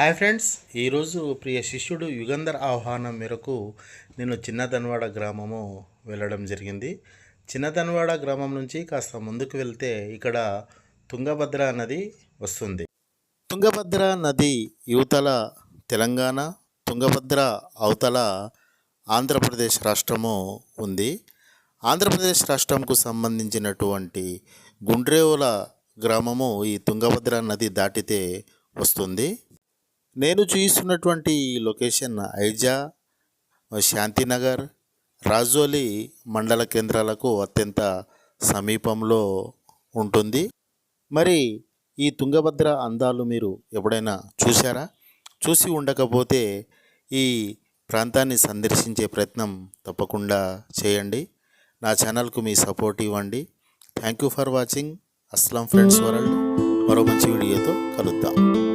Hi friends ఈరోజు ప్రియ శిష్యుడు యుగంధర్ ఆహ్వానం మేరకు నేను చిన్నదన్వాడ గ్రామము వెళ్ళడం జరిగింది. చిన్నదన్వాడ గ్రామం నుంచి కాస్త ముందుకు వెళ్తే ఇక్కడ తుంగభద్ర నది వస్తుంది. తుంగభద్ర నది యువతల తెలంగాణ తుంగభద్ర అవతల ఆంధ్రప్రదేశ్ రాష్ట్రము ఉంది. ఆంధ్రప్రదేశ్ రాష్ట్రంకు సంబంధించినటువంటి గుండ్రేవుల గ్రామము ఈ తుంగభద్ర నది దాటితే వస్తుంది. నేను చూస్తున్నటువంటి లొకేషన్ ఐజా శాంతినగర్ రాజోలి మండల కేంద్రాలకు అత్యంత సమీపంలో ఉంటుంది. మరి ఈ తుంగభద్ర అందాలు మీరు ఎప్పుడైనా చూశారా? చూసి ఉండకపోతే ఈ ప్రాంతాన్ని సందర్శించే ప్రయత్నం తప్పకుండా చేయండి. నా ఛానల్కు మీ సపోర్ట్ ఇవ్వండి. Thank you for watching. Aslam friends world. మరో మంచి వీడియోతో కలుద్దాం.